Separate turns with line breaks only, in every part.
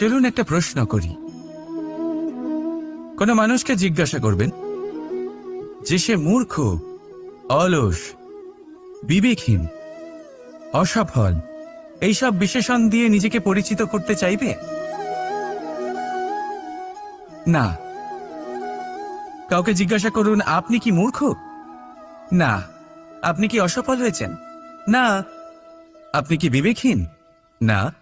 চলুন একটা প্রশ্ন করি। কোনো মানুষকে জিজ্ঞাসা করবেন, যে সে মূর্খ, অলস, বিবেকহীন, অসফল, এইসব বিশেষণ দিয়ে নিজেকে পরিচিত করতে চাইবে? না। কাউকে জিজ্ঞাসা করুন, আপনি কি মূর্খ? না। আপনি কি অসফল হয়েছেন? না। আপনি কি বিবেকহীন? না।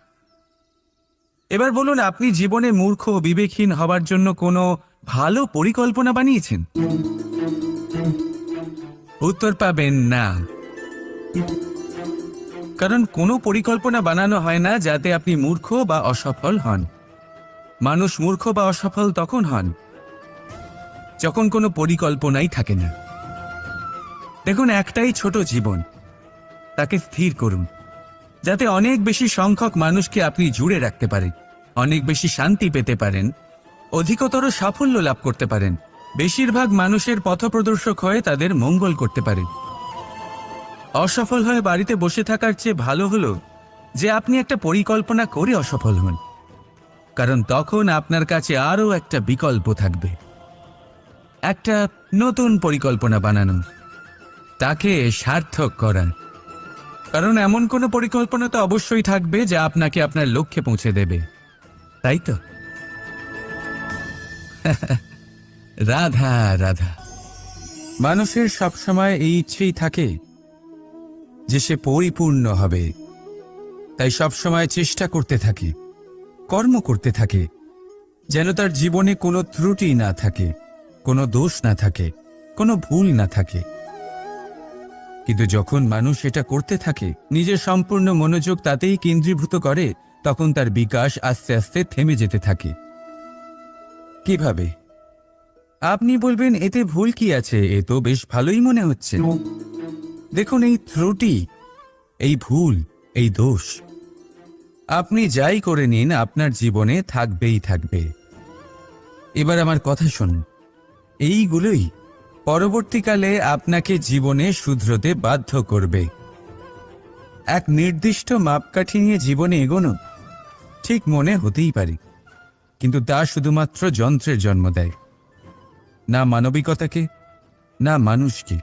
এবার বলুন, আপনি জীবনে মূর্খ, বিবেকহীন হবার জন্য কোনো ভালো পরিকল্পনা বানিয়েছেন? উত্তর পাবেন না। কারণ কোনো পরিকল্পনা বানানো হয় না যাতে আপনি মূর্খ বা অসফল হন। মানুষ মূর্খ বা অসফল তখন হন, যখন কোনো পরিকল্পনাই থাকে না। দেখুন, একটাই ছোট জীবন, তাকে স্থির করুন। যাতে অনেক বেশি সংখ্যক মানুষকে আপনি জুড়ে রাখতে পারেন, অনেক বেশি শান্তি পেতে পারেন, অধিকতর সাফল্য লাভ করতে পারেন। বেশিরভাগ মানুষের পথপ্রদর্শক হয়ে তাদের মঙ্গল করতে পারেন। অসফল হয়ে বাড়িতে বসে থাকার চেয়ে ভালো হলো যে আপনি একটা পরিকল্পনা করে অসফল হন। কারণ তখন আপনার কাছে আরও একটা বিকল্প থাকবে। একটা নতুন পরিকল্পনা বানানো। তাকে সার্থক করার কারণ এমন কোনো পরিকল্পনা তো অবশ্যই থাকবে যা আপনাকে আপনার লক্ষ্যে পৌঁছে দেবে। তাই তো? রাধা রাধা। মানুষের সবসময় এই ইচ্ছেই থাকে যে সে পরিপূর্ণ হবে। তাই সবসময় চেষ্টা করতে থাকে, কর্ম করতে থাকে, যেন তার জীবনে কোনো ত্রুটি না থাকে, কোনো দোষ না থাকে, কোনো ভুল না থাকে। কিন্তু যখন মানুষ এটা করতে থাকে, নিজের সম্পূর্ণ মনোযোগ তাতেই কেন্দ্রীভূত করে, তখন তার বিকাশ আস্তে আস্তে থেমে যেতে থাকে। কীভাবে? আপনি বলবেন, এতে ভুল কি আছে? এ তো বেশ ভালোই মনে হচ্ছে। দেখুন, এই ত্রুটি, এই ভুল, এই দোষ, আপনি যাই করে নিন, আপনার জীবনে থাকবেই থাকবে। এবার আমার কথা শুনুন। এইগুলোই পরবর্তীকালে আপনাকে জীবনে শুধরতে বাধ্য করবে। এক নির্দিষ্ট মাপকাঠি নিয়ে জীবনে এগোনো ঠিক মনে হতেই পারে, কিন্তু তা শুধুমাত্র যন্ত্রের জন্ম দেয়, না মানবিকতাকে, না মানুষকে।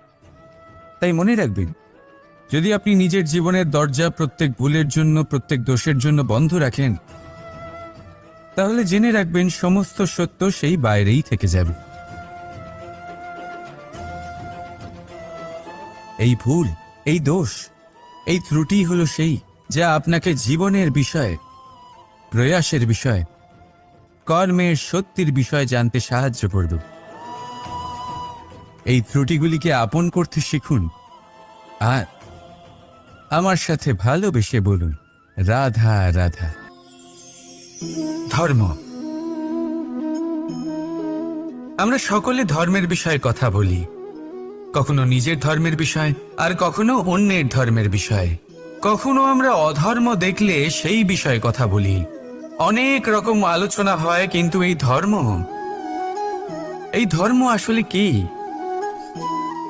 তাই মনে রাখবেন, যদি আপনি নিজের জীবনের দরজা প্রত্যেক ভুলের জন্য, প্রত্যেক দোষের জন্য বন্ধ রাখেন, তাহলে জেনে রাখবেন সমস্ত সত্য সেই বাইরেই থেকে যাবে। এই ভুল, এই দোষ, এই ত্রুটি হলো সেই যা আপনাকে জীবনের বিষয়ে, প্রয়াসের বিষয়, কর্মের সত্যির বিষয় জানতে সাহায্য করব। এই ত্রুটিগুলিকে আপন করতে শিখুন আর আমার সাথে ভালোবেসে বলুন, রাধা রাধা। ধর্ম। আমরা সকলে ধর্মের বিষয়ে কথা বলি। কখনো নিজের ধর্মের বিষয়, আর কখনো অন্যের ধর্মের বিষয়। কখনো আমরা অধর্ম দেখলে সেই বিষয়ে কথা বলি। অনেক রকম আলোচনা হয়, কিন্তু এই ধর্ম? এই ধর্ম আসলে কি?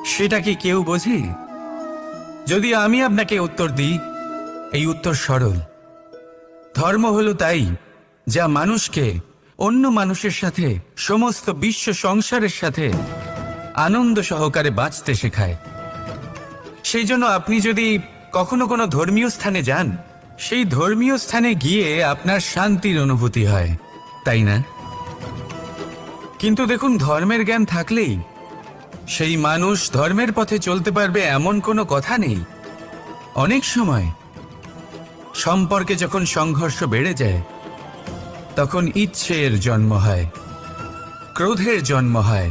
সেটা কি কেউ বোঝে? যদি আমি আপনাকে উত্তর দিই, এই উত্তর সরল। ধর্ম হলো তাই, যা মানুষকে, অন্য মানুষের সাথে, সমস্ত বিশ্ব সংসারের সাথে আনন্দ সহকারে বাঁচতে শেখায়। সেই জন্য আপনি যদি কখনো কোনো ধর্মীয় স্থানে যান, সেই ধর্মীয় স্থানে গিয়ে আপনার শান্তির অনুভূতি হয়। তাই না? কিন্তু দেখুন, ধর্মের জ্ঞান থাকলেই সেই মানুষ ধর্মের পথে চলতে পারবে এমন কোনো কথা নেই। অনেক সময় সম্পর্কে যখন সংঘর্ষ বেড়ে যায়, তখন ইচ্ছের জন্ম হয়, ক্রোধের জন্ম হয়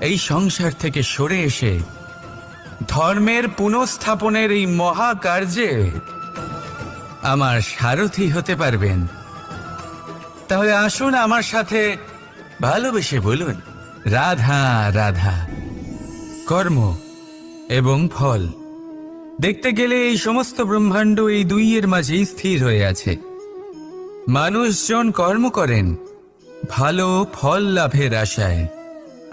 এই সংসার থেকে সরে এসে ধর্মের পুনঃস্থাপনের এই মহাকার্যে আমার সারথি হতে পারবেন। তাহলে আসুন আমার সাথে ভালোবেসে বলুন, রাধা রাধা, কর্ম এবং ফল। দেখতে গেলে এই সমস্ত ব্রহ্মাণ্ড এই দুইয়ের মাঝেই স্থির হয়ে আছে। মানুষজন কর্ম করেন, ভালো ফল লাভের আশায়।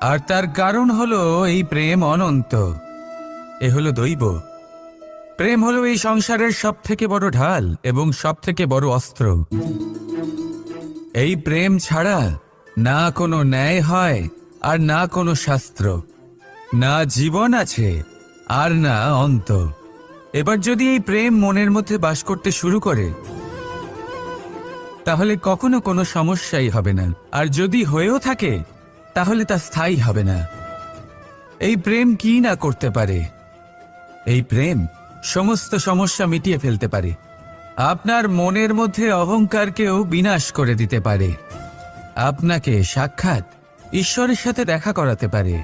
আর তার কারণ হলো এই প্রেম অনন্ত। এ হলো দৈব। প্রেম হলো এই সংসারের সব থেকে বড় ঢাল এবং সব থেকে বড় অস্ত্র। এই প্রেম ছাড়া না কোনো ন্যায় হয় আর না কোনো শাস্ত্র। না জীবন আছে আর না অন্ত। এবার যদি এই প্রেম মনের মধ্যে বাস করতে শুরু করে, তাহলে কখনো কোনো সমস্যাই হবে না। আর যদি হয়েও থাকে তাহলে তা স্থায়ী হবে না। এই প্রেম কি না করতে পারে? এই প্রেম সমস্ত সমস্যা মিটিয়ে ফেলতে পারে। আপনার মনের মধ্যে অহংকারকেও বিনাশ করে দিতে পারে। আপনাকে সাক্ষাৎ ঈশ্বরের সাথে দেখা করাতে পারে।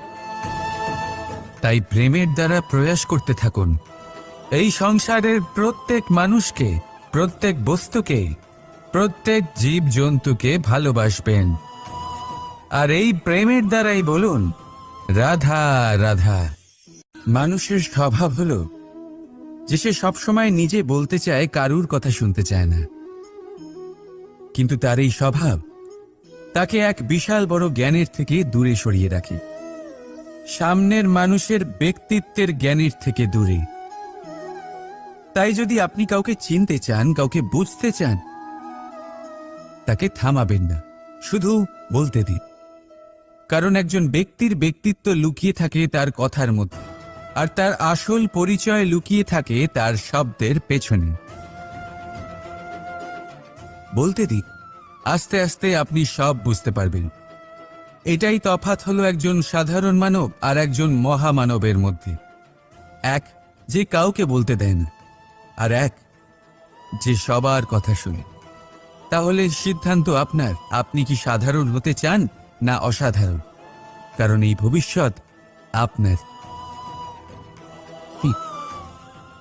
তাই প্রেমের দ্বারা প্রয়াস করতে থাকুন। এই সংসারের প্রত্যেক মানুষকে, প্রত্যেক বস্তুকে, প্রত্যেক জীব জন্তুকে ভালোবাসবেন। আর এই প্রেমের দ্বারাই বলুন, রাধা রাধা। মানুষের স্বভাব হলো যে সে সবসময় নিজে বলতে চায়, কারুর কথা শুনতে চায় না। কিন্তু তার এই স্বভাব তাকে এক বিশাল বড় জ্ঞানের থেকে দূরে সরিয়ে রাখে। সামনের মানুষের ব্যক্তিত্বের জ্ঞানের থেকে দূরে। তাই যদি আপনি কাউকে চিনতে চান, কাউকে বুঝতে চান, তাকে থামাবেন না, শুধু বলতে দিন। কারণ একজন ব্যক্তির ব্যক্তিত্ব লুকিয়ে থাকে তার কথার মধ্যে, আর তার আসল পরিচয় লুকিয়ে থাকে তার শব্দের পেছনে। বলতে দিন আস্তে আস্তে আপনি সব বুঝতে পারবেন। এটাই তফাত হলো একজন সাধারণ মানব আর একজন মহামানবের মধ্যে। এক, যে কাউকে বলতে দেয় না, আর এক, যে সবার কথা শুনে। তাহলে সিদ্ধান্ত আপনার। আপনি কি সাধারণ হতে চান? না অসাধারণ, কারণ এই ভবিষ্যৎ আপনার।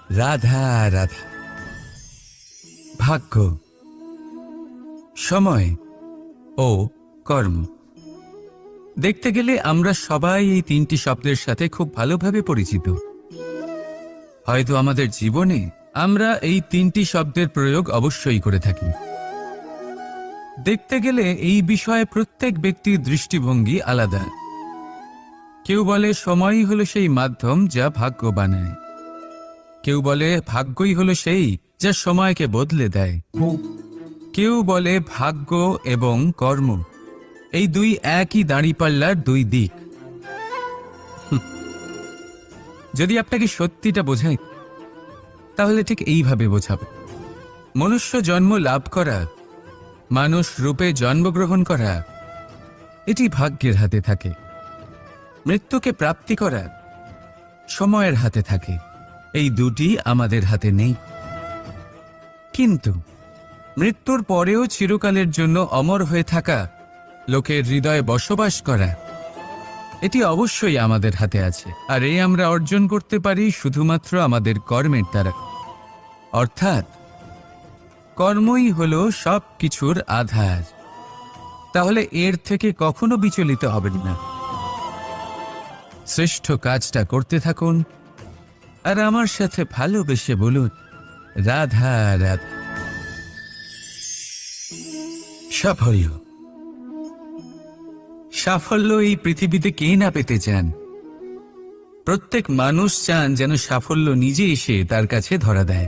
রাধা রাধা। ভাগ্য। সময় ও কর্ম। দেখতে গেলে আমরা সবাই এই তিনটি শব্দের সাথে খুব ভালোভাবে পরিচিত। হয়তো আমাদের জীবনে আমরা এই তিনটি শব্দের প্রয়োগ অবশ্যই করে থাকি। দেখতে গেলে এই বিষয়ে প্রত্যেক ব্যক্তির দৃষ্টিভঙ্গি আলাদা। কেউ বলে, সময়ই হলো সেই মাধ্যম যা ভাগ্য বানায়। কেউ বলে, ভাগ্যই হলো সেই যা সময়কে বদলে দেয়। কেউ বলে, ভাগ্য এবং কর্ম, এই দুই একই দাঁড়িপাল্লার দুই দিক। যদি আপনাকে সত্যিটা বোঝাই, তাহলে ঠিক এইভাবে বোঝাবো মনুষ্য জন্ম লাভ করা মানুষ রূপে জন্মগ্রহণ করা। এটি ভাগ্যের হাতে থাকে। মৃত্যুকে প্রাপ্তি করা সময়ের হাতে থাকে। এই দুটি আমাদের হাতে নেই। কিন্তু মৃত্যুর পরেও চিরকালের জন্য অমর হয়ে থাকা লোকের হৃদয়ে বসবাস করা, এটি অবশ্যই আমাদের হাতে আছে। আর এই আমরা অর্জন করতে পারি শুধুমাত্র আমাদের কর্মের দ্বারা। অর্থাৎ কর্মই হলো সব কিছুর আধার। তাহলে এর থেকে কখনো বিচলিত হবেন না। শ্রেষ্ঠ কাজটা করতে থাকুন আর আমার সাথে ভালোবেসে বলুন, রাধা রাধা। সাফল্য। সাফল্য এই পৃথিবীতে কে না পেতে চান? প্রত্যেক মানুষ চান যেন সাফল্য নিজে এসে তার কাছে ধরা দেয়।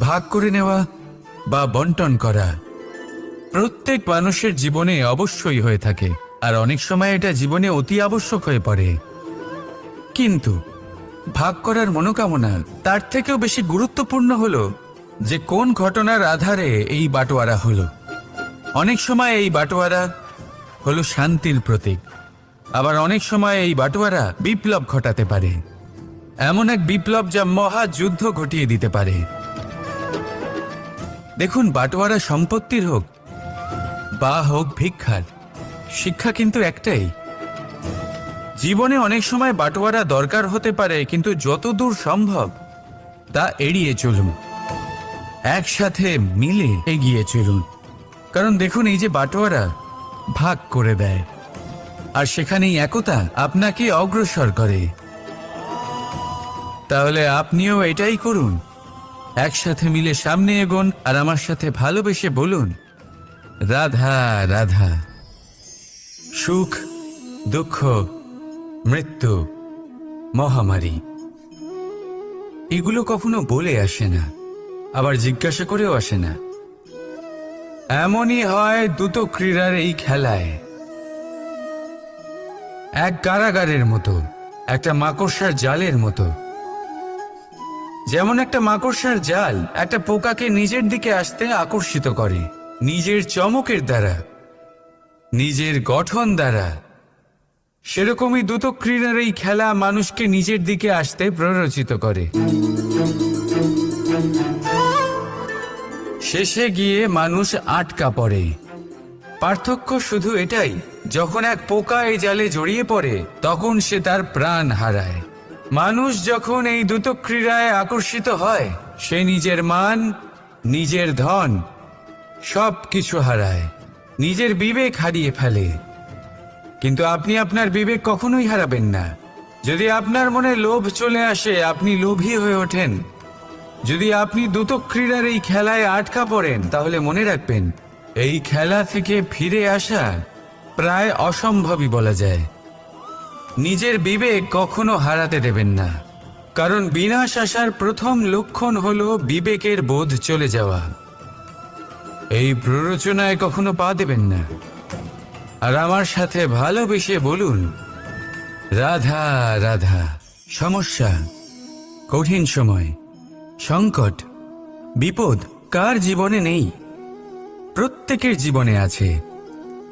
ভাগ করে নেওয়া বা বন্টন করা। প্রত্যেক মানুষের জীবনে অবশ্যই হয়ে থাকে, আর অনেক সময় এটা জীবনে অতি আবশ্যক হয়ে পড়ে। কিন্তু ভাগ করার মনোকামনা তার থেকেও বেশি গুরুত্বপূর্ণ হলো যে কোন ঘটনার আধারে এই বাটোয়ারা হলো। অনেক সময় এই বাটোয়ারা হলো শান্তির প্রতীক, আবার অনেক সময় এই বাটোয়ারা বিপ্লব ঘটাতে পারে। এমন এক বিপ্লব যা মহাযুদ্ধ ঘটিয়ে দিতে পারে। দেখুন, বাটোয়ারা সম্পত্তির হোক বা হোক ভিক্ষার, শিক্ষা কিন্তু একটাই। জীবনে অনেক সময় বাটোয়ারা দরকার হতে পারে, কিন্তু যতদূর সম্ভব তা এড়িয়ে চলুন। একসাথে মিলে এগিয়ে চলুন। কারণ দেখুন, এই যে বাটোয়ারা ভাগ করে দেয়। আর সেখানেই একতা আপনাকে অগ্রসর করে। তাহলে আপনিও এটাই করুন। একসাথে মিলে সামনে এগোন আর আমার সাথে ভালোবেসে বলুন, রাধা রাধা। সুখ, দুঃখ, মৃত্যু, মহামারী, এগুলো কখনো বলে আসে না, আবার জিজ্ঞাসা করেও আসে না। এমনই হয় দ্রুত ক্রীড়ার এই খেলায়। এক কারাগারের মতো, একটা মাকড়সার জালের মতো। যেমন একটা মাকড়সার জাল একটা পোকাকে নিজের দিকে আসতে আকর্ষিত করে, নিজের চমকের দ্বারা, নিজের গঠন দ্বারা। সেরকমই দ্রুত ক্রীড়ার এই খেলা মানুষকে নিজের দিকে আসতে প্ররোচিত করে। শেষে গিয়ে মানুষ আটকা পড়ে। পার্থক্য শুধু এটাই, যখন এক পোকা এই জালে জড়িয়ে পড়ে, তখন সে তার প্রাণ হারায়। মানুষ যখন এই দ্রুত ক্রীড়ায় আকর্ষিত হয়, সে নিজের মান, নিজের ধন সব কিছু হারায়, নিজের বিবেক হারিয়ে ফেলে। কিন্তু আপনি আপনার বিবেক কখনোই হারাবেন না। যদি আপনার মনে লোভ চলে আসে, আপনি লোভী হয়ে ওঠেন। যদি আপনি দ্রুত ক্রীড়ার এই খেলায় আটকা পড়েন, তাহলে মনে রাখবেন, এই খেলা থেকে ফিরে আসা প্রায় অসম্ভবই বলা যায়। নিজের বিবেক কখনো হারাতে দেবেন না। কারণ বিনাশ আসার প্রথম লক্ষণ হল বিবেকের বোধ চলে যাওয়া। এই প্ররোচনায় কখনো পা দেবেন না। আর আমার সাথে ভালোবেসে বলুন, রাধা রাধা, সমস্যা, কঠিন সময়, সংকট, বিপদ কার জীবনে নেই? প্রত্যেকের জীবনে আছে।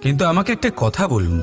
কিন্তু আমাকে একটা কথা বলুন।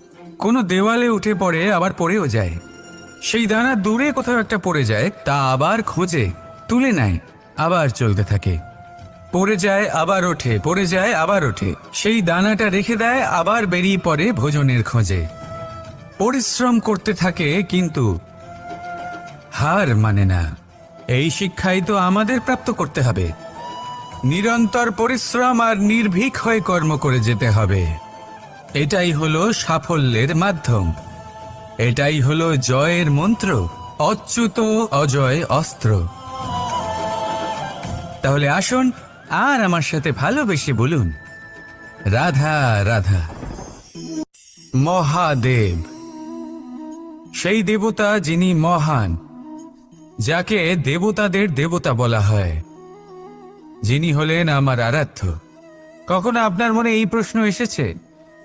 কোনো দেওয়ালে উঠে পড়ে, আবার পড়েও যায়। সেই দানা দূরে কোথাও একটা পড়ে যায়, তা আবার খোঁজে, তুলে নেয়, আবার চলতে থাকে। পড়ে যায়, আবার ওঠে, পড়ে যায়, আবার ওঠে। সেই দানাটা রেখে দেয়, আবার বেরিয়ে পড়ে ভোজনের খোঁজে। পরিশ্রম করতে থাকে, কিন্তু হার মানে না। এই শিক্ষাই তো আমাদের প্রাপ্ত করতে হবে। নিরন্তর পরিশ্রম আর নির্ভীক হয়ে কর্ম করে যেতে হবে। এটাই হলো সাফল্যের মাধ্যম। এটাই হলো জয়ের মন্ত্র, অচ্যুত অজয় অস্ত্র। তাহলে আসুন আর আমার সাথে ভালোবেসে বলুন, রাধা রাধা। মহাদেব। সেই দেবতা যিনি মহান, যাকে দেবতাদের দেবতা বলা হয়, যিনি হলেন আমার আরাধ্য। কখনো আপনার মনে এই প্রশ্ন এসেছে?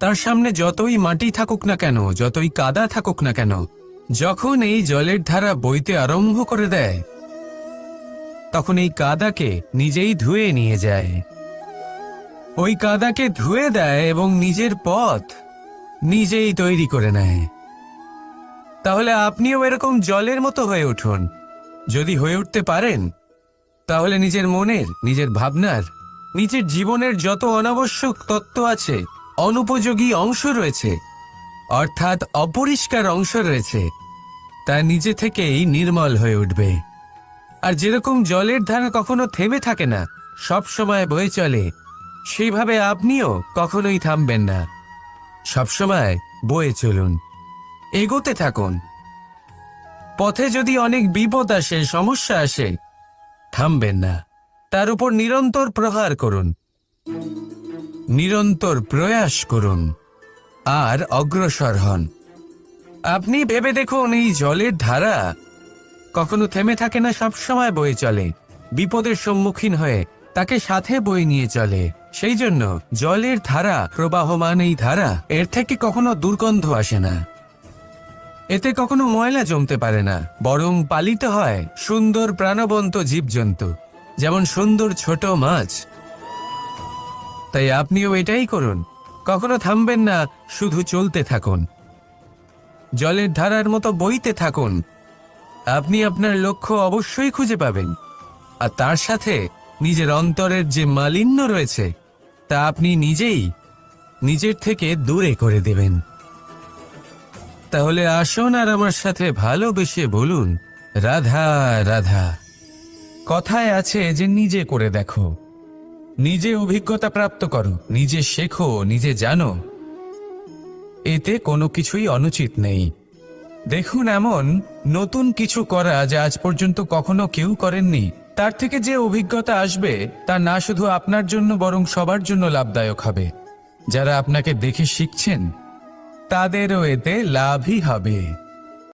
তার সামনে যতই মাটি থাকুক না কেন, যতই কাদা থাকুক না কেন, যখন এই জলের ধারা বইতে আরম্ভ করে দেয়, তখন এই কাদাকে নিজেই ধুয়ে নিয়ে যায়। ওই কাদাকে ধুয়ে দেয় এবং নিজের পথ নিজেই তৈরি করে নেয়। তাহলে আপনিও এরকম জলের মতো হয়ে উঠুন। যদি হয়ে উঠতে পারেন, তাহলে নিজের মনের, নিজের ভাবনার, নিজের জীবনের যত অনাবশ্যক তত্ত্ব আছে অনুপযোগী অংশ রয়েছে, অর্থাৎ অপরিষ্কার অংশ রয়েছে। তা নিজে থেকেই নির্মল হয়ে উঠবে। আর যেরকম জলের ধারা কখনো থেমে থাকে না, সব সময় বয়ে চলে, সেইভাবে আপনিও কখনোই থামবেন না। সবসময় বয়ে চলুন, এগোতে থাকুন। পথে যদি অনেক বিপদ আসে, সমস্যা আসে, থামবেন না। তার উপর নিরন্তর প্রহার করুন। নিরন্তর প্রয়াস করুন আর অগ্রসর হন। আপনি ভেবে দেখুন, এই জলের ধারা কখনো থেমে থাকে না, সবসময় বয়ে চলে। বিপদের সম্মুখীন হয়ে তাকে সাথে বয়ে নিয়ে চলে। সেই জন্য জলের ধারা, প্রবাহমান এই ধারা, এর থেকে কখনো দুর্গন্ধ আসে না। এতে কখনো ময়লা জমতে পারে না, বরং পালিত হয় সুন্দর প্রাণবন্ত জীবজন্তু, যেমন সুন্দর ছোট মাছ। তাই আপনিও এটাই করুন। কখনো থামবেন না, শুধু চলতে থাকুন। জলের ধারার মতো বইতে থাকুন। আপনি আপনার লক্ষ্য অবশ্যই খুঁজে পাবেন। আর তার সাথে নিজের অন্তরের যে মালিন্য রয়েছে, তা আপনি নিজেই নিজের থেকে দূরে করে দেবেন। তাহলে আসুন আর আমার সাথে ভালোবেসে বলুন, রাধা রাধা। কথায় আছে যে নিজে করে দেখো। নিজে অভিজ্ঞতা প্রাপ্ত করো, নিজে শেখো, নিজে জানো। এতে কোনো কিছুই অনুচিত নেই। দেখুন এমন নতুন কিছু করা যা আজ পর্যন্ত কখনো কেউ করেননি। তার থেকে যে অভিজ্ঞতা আসবে, তা না শুধু আপনার জন্য, বরং সবার জন্য লাভদায়ক হবে। যারা আপনাকে দেখে শিখছেন, তাদেরও এতে লাভই হবে।